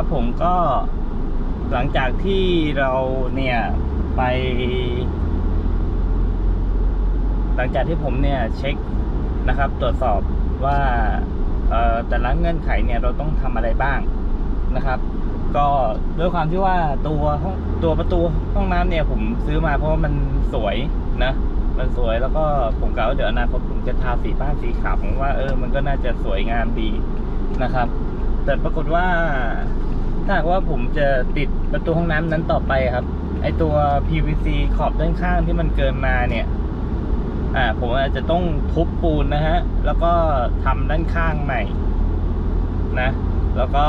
ครับผมก็หลังจากที่เราเนี่ยไป หลังจากที่ผมเนี่ยเช็คนะครับ ตรวจสอบว่าแต่ละเงื่อนไขเนี่ยเราต้องทำอะไรบ้างนะครับ ก็ด้วยความที่ว่าตัวห้องตัวประตูห้องน้ำเนี่ยผมซื้อมาเพราะว่ามันสวยนะมันสวยแล้วก็ผมกะว่าเดี๋ยวอนาคตผมจะทาสีบ้านสีขาวผมว่าเออมันก็น่าจะสวยงามดีนะครับ แต่ปรากฏว่า ถ้าหากว่าผมจะติดประตูห้องน้ำนั้นต่อไปครับ ไอตัว PVC ขอบด้านข้างที่มันเกินมาเนี่ย อ่า ผมอาจจะต้องทุบปูนนะฮะ แล้วก็ทำด้านข้างใหม่ นะ แล้วก็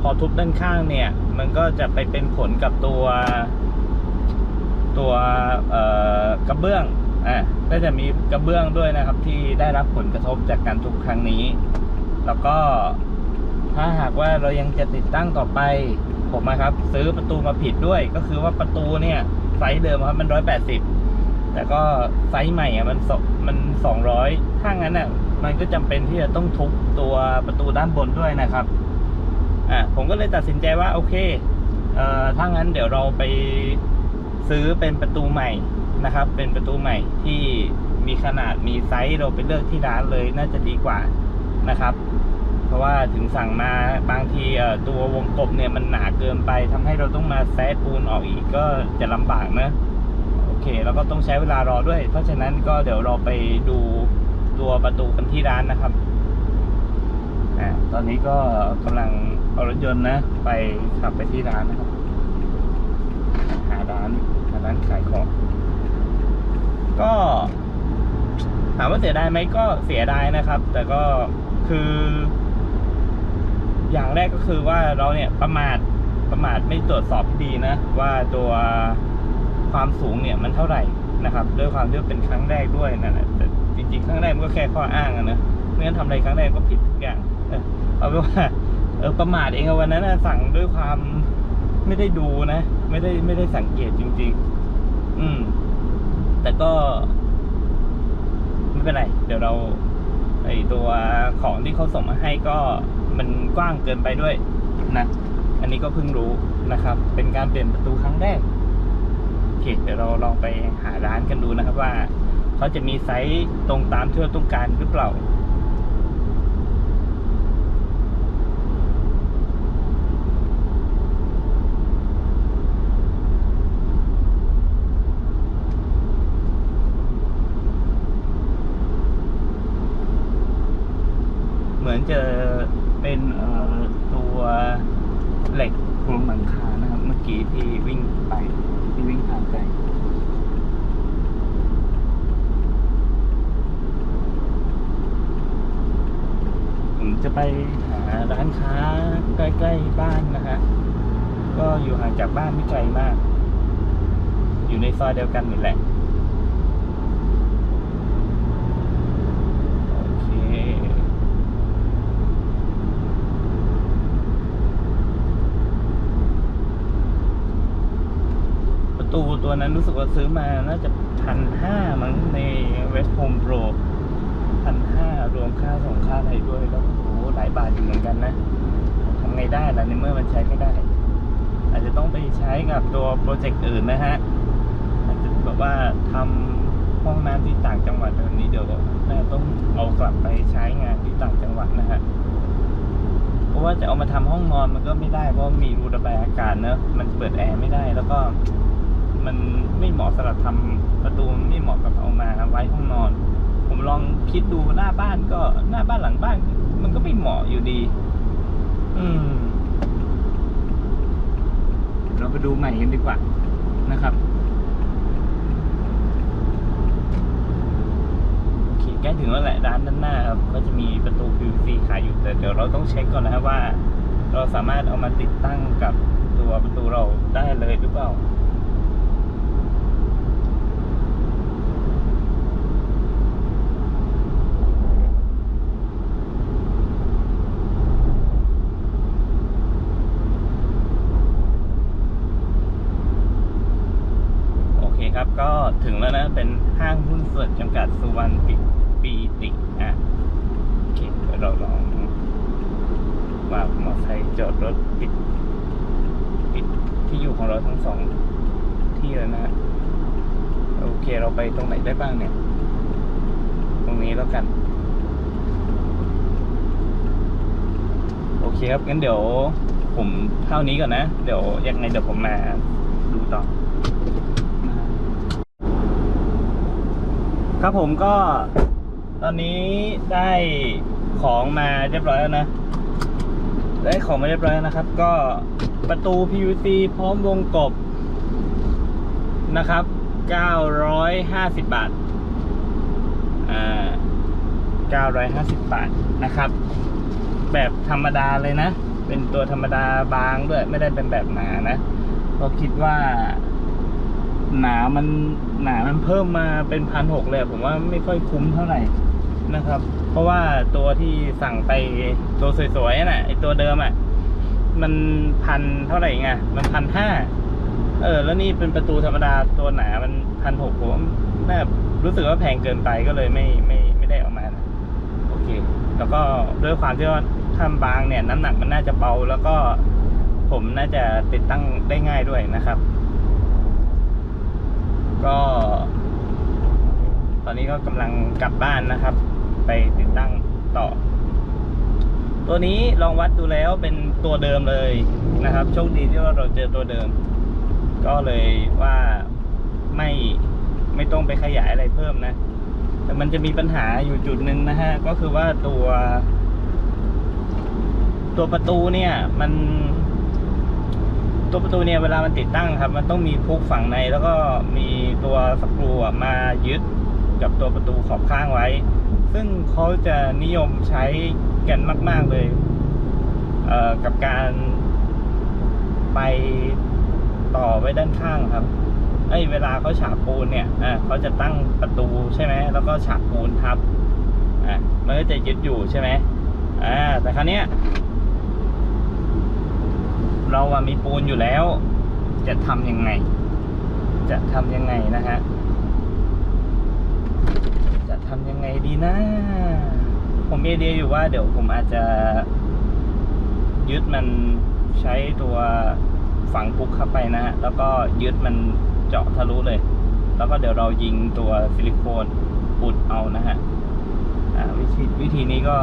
พอทุบด้านข้างเนี่ย มันก็จะไปเป็นผลกับตัว ตัวเอ่อกระเบื้อง อ่าก็จะมีกระเบื้องด้วยนะครับ ที่ได้รับผลกระทบจากการทุบครั้งนี้ แล้วก็ ถ้าหากว่าเรายังจะติดตั้งต่อไป ผมนะครับ ซื้อประตูมาผิดด้วย ก็คือว่าประตูเนี่ยไซส์เดิมครับมันร้อยแปดสิบแต่ก็ไซส์ใหม่อะมันมันสองร้อยถ้างั้นอะมันก็จำเป็นที่จะต้องทุบตัวประตูด้านบนด้วยนะครับอะผมก็เลยตัดสินใจว่าโอเคเอ่อถ้างั้นเดี๋ยวเราไปซื้อเป็นประตูใหม่นะครับ เป็นประตูใหม่ที่มีขนาดมีไซส์เราไปเลือกที่ร้านเลยน่าจะดีกว่านะครับ เพราะว่าถึงสั่งมาบางทีตัววงกบเนี่ยมันหนาเกินไปทำให้เราต้องมาแซะปูนออกอีกก็จะลำบากนะโอเคแล้วก็ต้องใช้เวลารอด้วย เพราะฉะนั้นก็เดี๋ยวเราไปดูตัวประตูกันที่ร้านนะครับอ่าตอนนี้ก็กำลังเอารถยนต์นะ ไปขับไปที่ร้านนะครับ หาร้านหาร้านขายของก็ถามว่าเสียดายไหมก็เสียดายนะครับ แต่ก็คือ อย่างแรกก็คือว่าเราเนี่ยประมาทประมาทไม่ตรวจสอบดีนะ ว่าตัวความสูงเนี่ยมันเท่าไหร่นะครับด้วยความที่เป็นครั้งแรกด้วยนั่นแหละแต่จริงๆครั้งแรกมันก็แค่ข้ออ้างอะนะไม่งั้นทำอะไรครั้งแรกก็ผิดทุกอย่างเอาเป็นว่าเออประมาทเองวันนั้นสั่งด้วยความไม่ได้ดูนะ ไม่ได้ไม่ได้สังเกตจริง ๆ อืม แต่ก็ไม่เป็นไร เดี๋ยวเราไอตัวของที่เขาส่งมาให้ก็ มันกว้างเกินไปด้วยนะอันนี้ก็เพิ่งรู้นะครับ เป็นการเปลี่ยนประตูครั้งแรกโอเคเดี๋ยวเราลองไปหาร้านกันดูนะครับว่า เขาจะมีไซส์ตรงตามที่เราต้องการหรือเปล่าือนจะเป็นตัวเหล็กโครงหลังคานะครับ เมื่อกี้ที่วิ่งไปที่วิ่งผ่านไปผมจะไปหาร้านค้าใกล้ๆบ้านนะฮะก็อยู่ห่างจากบ้านไม่ไกลมาก อยู่ในซอยเดียวกันนี่แหละ โอเค ประ ตูตัวนั้นรู้สึกว่าซื้อมาน่าจะพันห้ามั้งในเวส t โฮมโปรพันห้ารวมค่าส่งค่าอะไรด้วยแล้วโอ้โหหลายบาทอยู่เหมือนกันนะทำไงได้ล่ะในเมื่อมันใช้ไม่ได้ อาจจะต้องไปใช้กับตัวโปรเจกต์อื่นนะฮะอาจจะแบบว่าทำห้องน้ำที่ต่างจังหวัดแบบนี้เดี๋ยวน่าต้องเอากลับไปใช้งานที่ต่างจังหวัดนะฮะเพราะว่าจะเอามาทำห้องนอนมันก็ไม่ได้เพราะมีรูระบายอากาศเนอะมันเปิดแอร์ไม่ได้แล้วก็ มันไม่เหมาะสำหรับทำประตูมันไม่เหมาะกับเอามาไว้ห้องนอน ผมลองคิดดูหน้าบ้านก็หน้าบ้านหลังบ้าน มันก็ไม่เหมาะอยู่ดี อืม เราไปดูใหม่กันดีกว่านะครับโอเคใกล้ถึงแล้วแหละร้านด้านหน้าครับก็จะมีประตู PVC ขายอยู่แต่เดี๋ยวเราต้องเช็คก่อนนะครับว่า เราสามารถเอามาติดตั้งกับตัวประตูเราได้เลยหรือเปล่า โอเครับ ก็ถึงแล้วนะ เป็นห้างหุ้นส่วนจำกัดสุวรรณปิปีติอะโอเคเราลองว่ามอเตอร์ไซค์จอดรถปิด ปิดที่อยู่ของเราทั้งสองที่เลยนะฮะโอเคเราไปตรงไหนได้บ้างเนี่ย ตรงนี้แล้วกัน โอเคครับงั้นเดี๋ยวผมเท่านี้ก่อนนะ เดี๋ยวยังไงเดี๋ยวผมมาดูต่อ ครับผมก็ตอนนี้ได้ของมาเรียบร้อยแล้วนะ ได้ของมาเรียบร้อยแล้วนะครับ ก็ประตู PVC พร้อมวงกบนะครับ 950 บาท อ่า 950 บาทนะครับ แบบธรรมดาเลยนะ เป็นตัวธรรมดาบางด้วย ไม่ได้เป็นแบบหนานะ ก็คิดว่า หนามันหนามันเพิ่มมาเป็นพันหกเลยผมว่าไม่ค่อยคุ้มเท่าไหร่นะครับ เพราะว่าตัวที่สั่งไปตัวสวยๆน่ะไอตัวเดิมอะมันพันเท่าไหร่ไงมันพันห้าเออ แล้วนี่เป็นประตูธรรมดาตัวหนามันพันหกผมน่ารู้สึกว่าแพงเกินไปก็เลยไม่ไม่ไม่ได้ออกมานะโอเค แล้วก็ด้วยความที่ว่าทำบางเนี่ย น้ำหนักมันน่าจะเบา แล้วก็ผมน่าจะติดตั้งได้ง่ายด้วยนะครับ ก็ ตอนนี้ก็กำลังกลับบ้านนะครับ ไปติดตั้งต่อ ตัวนี้ลองวัดดูแล้วเป็นตัวเดิมเลยนะครับโชคดีที่ว่าเราเจอตัวเดิม ก็เลยว่าไม่ไม่ต้องไปขยายอะไรเพิ่มนะ แต่มันจะมีปัญหาอยู่จุดหนึ่งนะฮะ ก็คือว่าตัว ตัวประตูเนี่ย มัน ตัวประตูเนี่ยเวลามันติดตั้งครับ มันต้องมีพุกฝั่งในแล้วก็มีตัวสกรูมายึดกับตัวประตูขอบข้างไว้ ซึ่งเขาจะนิยมใช้กันมาก ๆ เลยเอ่อกับการไปต่อไว้ด้านข้างครับไอ้ยเวลาเขาฉาบปูนเนี่ยอ่าเขาจะตั้งประตูใช่ไหมแล้วก็ฉาบปูนทับอ่ามันก็จะยึดอยู่ใช่ไหมอ่าแต่ครั้งนี้ย เราอะมีปูนอยู่แล้ว จะทำยังไง จะทำยังไงนะฮะ จะทำยังไงดีนะ ผมมีไอเดียอยู่ว่าเดี๋ยวผมอาจจะ ยึดมันใช้ตัวฝังพุกเข้าไปนะฮะ แล้วก็ยึดมันเจาะทะลุเลย แล้วก็เดี๋ยวเรายิงตัวซิลิโคนอุดเอานะฮะวิธีวิธีนี้ก็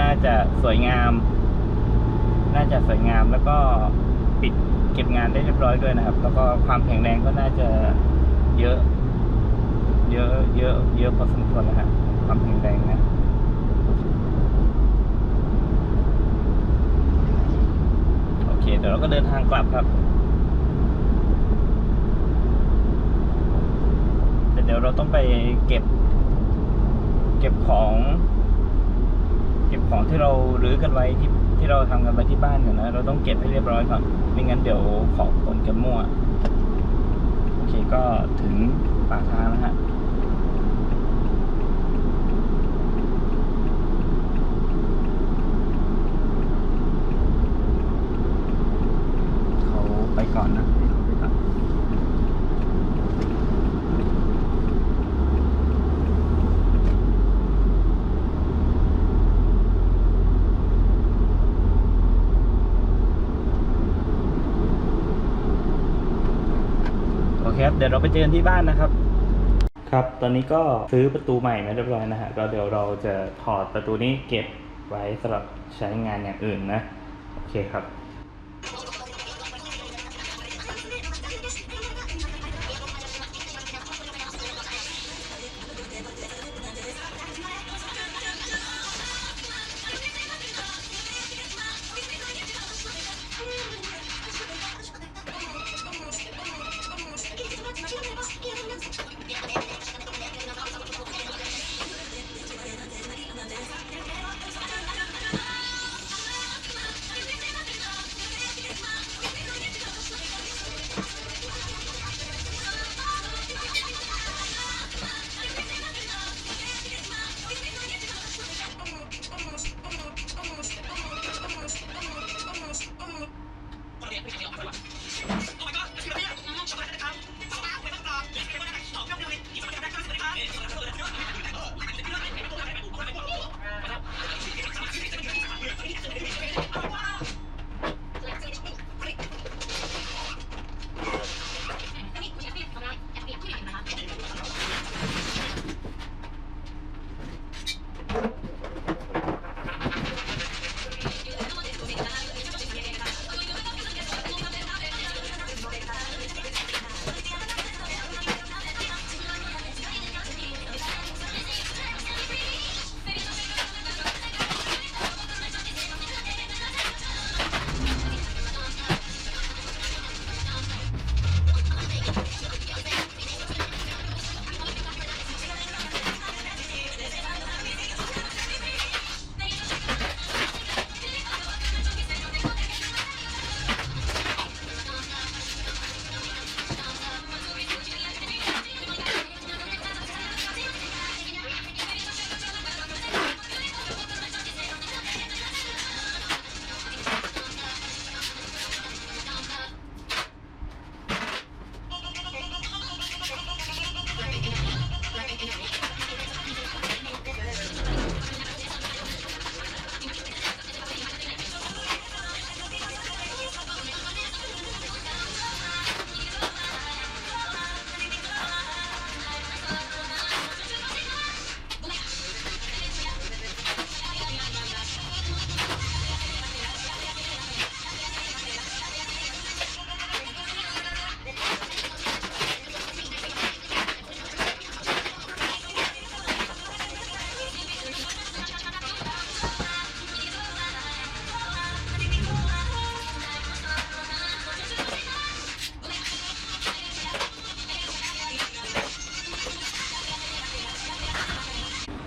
น่าจะสวยงาม น่าจะสวยงามแล้วก็ปิดเก็บงานได้เรียบร้อยด้วยนะครับ แล้วก็ความแข็งแรงก็น่าจะเยอะ เยอะ เยอะ เยอะพอสมควรนะฮะความแข็งแรงนะโอเคเดี๋ยวเราก็เดินทางกลับครับแต่เดี๋ยวเราต้องไปเก็บ เก็บของ เก็บของที่เรารื้อกันไว้ที่ ที่เราทำกันไปที่บ้านอยู่นะ เราต้องเก็บให้เรียบร้อยก่อน ไม่งั้นเดี๋ยวของปนกันมั่ว โอเคก็ถึงปากทางแล้วฮะเขาไปก่อนนะให้เขาไปก่อน โอ เคครับ เดี๋ยวเราไปเจอกันที่บ้านนะครับ ครับ ตอนนี้ก็ซื้อประตูใหม่มาเรียบร้อยนะฮะก็เดี๋ยวเราจะถอดประตูนี้เก็บไว้สำหรับใช้งานอย่างอื่นนะ โอเคครับ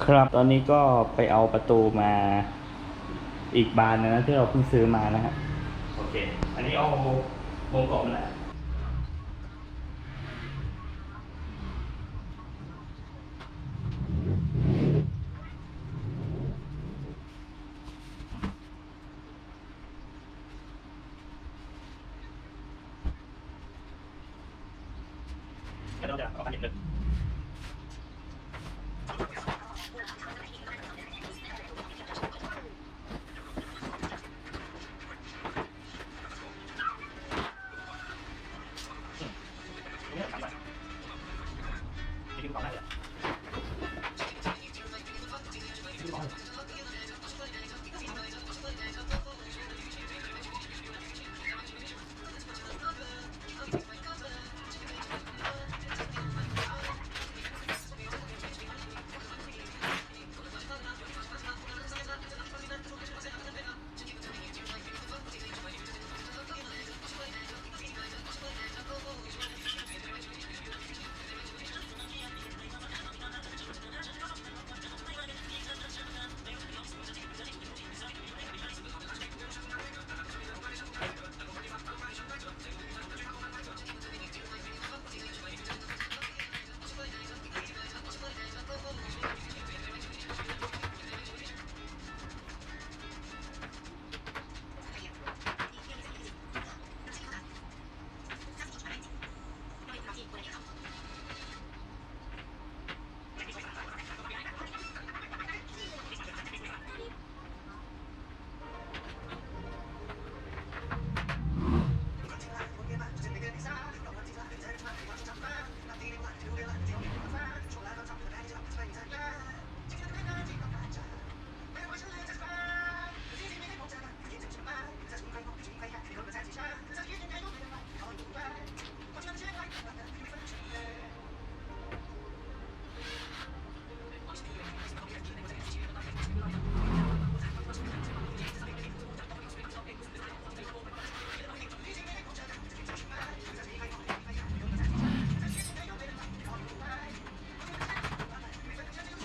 ครับ ตอนนี้ก็ไปเอาประตูมาอีกบานนะที่เราเพิ่งซื้อมานะฮะโอเค อันนี้เอาวงกลมแหละ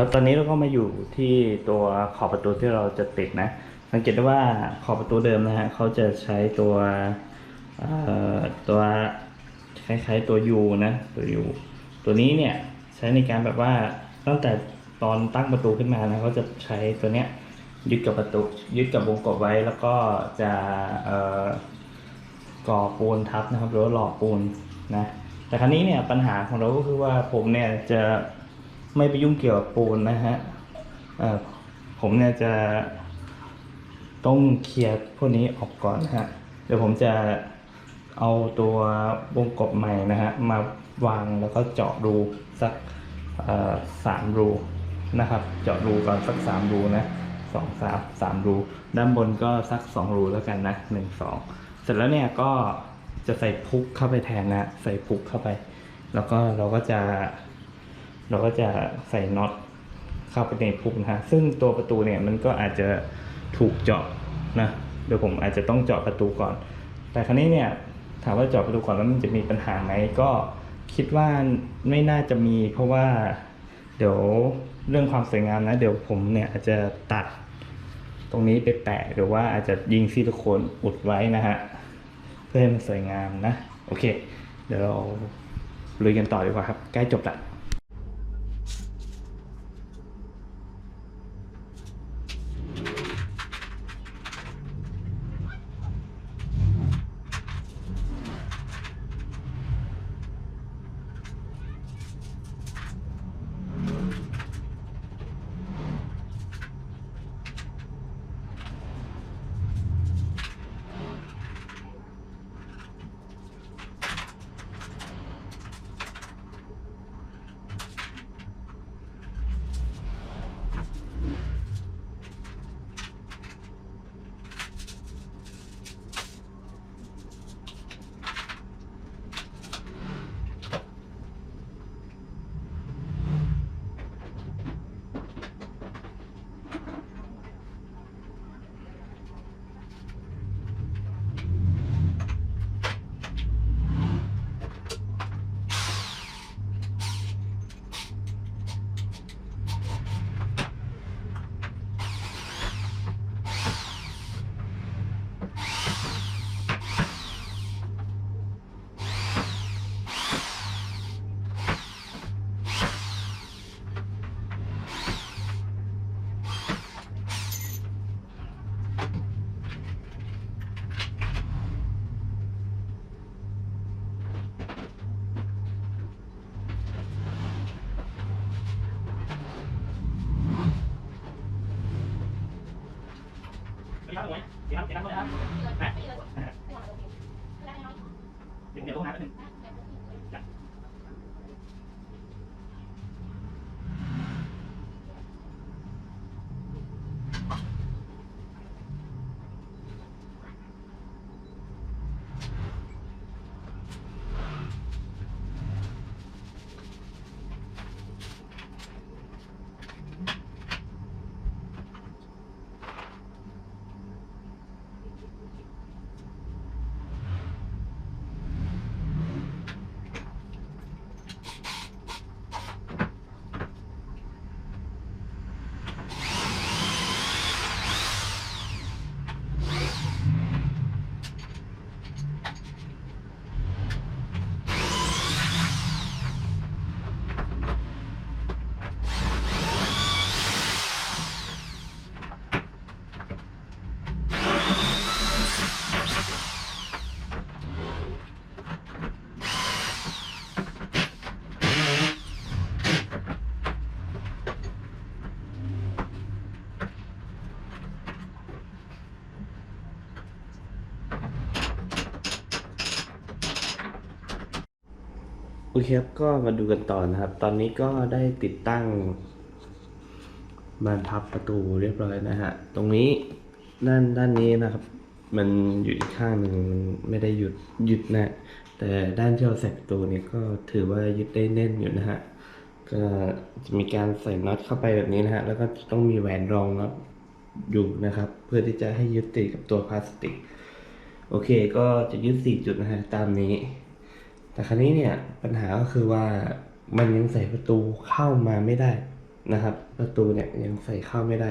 ครับตอนนี้เราก็มาอยู่ที่ตัวขอบประตูที่เราจะติดนะ สังเกตได้ว่าขอบประตูเดิมนะฮะเขาจะใช้ตัวตัวคล้ายๆตัว U นะตัว U ตัวนี้เนี่ยใช้ในการแบบว่าตั้งแต่ตอนตั้งประตูขึ้นมานะเขาจะใช้ตัวเนี้ยยึดกับประตูยึดกับวงกบไว้แล้วก็จะก่อปูนทับนะครับหรือว่าหล่อปูนนะแต่ครั้นี้เนี่ยปัญหาของเราก็คือว่าผมเนี่ยจะ ไม่ไปยุ่งเกี่ยวกับปูนนะฮะเอ่อผมเนี่ยจะต้องเคลียร์พวกนี้ออกก่อนนะฮะ เดี๋ยวผมจะเอาตัววงกบใหม่นะฮะ มาวางแล้วก็เจาะรูสักสามรูนะครับ เจาะรูก่อนสักสามรูนะสองสามสามรู ด้านบนก็สักสองรูแล้วกันนะหนึ่งสองเสร็จแล้วเนี่ยก็จะใส่พุกเข้าไปแทนนะ ใส่พุกเข้าไป แล้วก็เราก็จะ เราก็จะใส่น็อตเข้าไปในพุกนะฮะซึ่งตัวประตูเนี่ยมันก็อาจจะถูกเจาะนะเดี๋ยวผมอาจจะต้องเจาะประตูก่อน แต่ครั้นี้เนี่ยถามว่าเจาะประตูก่อนแล้วมันจะมีปัญหาไหมก็คิดว่าไม่น่าจะมี เพราะว่าเดี๋ยวเรื่องความสวยงามนะ เดี๋ยวผมเนี่ยอาจจะตัดตรงนี้ไปแปะหรือว่าอาจจะยิงซิลิโคนอุดไว้นะฮะเพื่อให้มันสวยงามนะ โอเค เดี๋ยวเราลุยกันต่อดีกว่าครับ ใกล้จบละ อเคครับก็มาดูกันต่อนะครับ ตอนนี้ก็ได้ติดตั้งบานพับประตูเรียบร้อยนะฮะ ตรงนี้ด้านด้านนี้นะครับ มันอยู่อีกข้างหนึ่งมันไม่ได้หยุดหยุดนะ แต่ด้านที่เราใส่ประตูนี้ก็ถือว่ายึดได้แน่นอยู่นะฮะ ก็จะมีการใส่น็อตเข้าไปแบบนี้นะฮะ แล้วก็ต้องมีแหวนรองน็อตอยู่นะครับ เพื่อที่จะให้ยึดติดกับตัวพลาสติก โอเค ก็จะยึดสี่จุดนะฮะตามนี้ แต่ครั้นี้เนี่ยปัญหาก็คือว่ามันยังใส่ประตูเข้ามาไม่ได้นะครับ ประตูเนี่ยยังใส่เข้าไม่ได้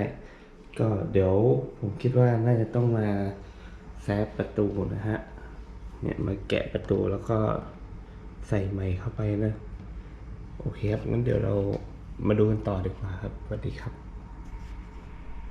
ก็เดี๋ยวผมคิดว่าน่าจะต้องมาแซฟประตูนะฮะเนี่ยมาแกะประตูแล้วก็ใส่ไม้เข้าไปนะ โอเคครับงั้นเดี๋ยวเรามาดูกันต่อดีกว่าครับสวัสดีครับ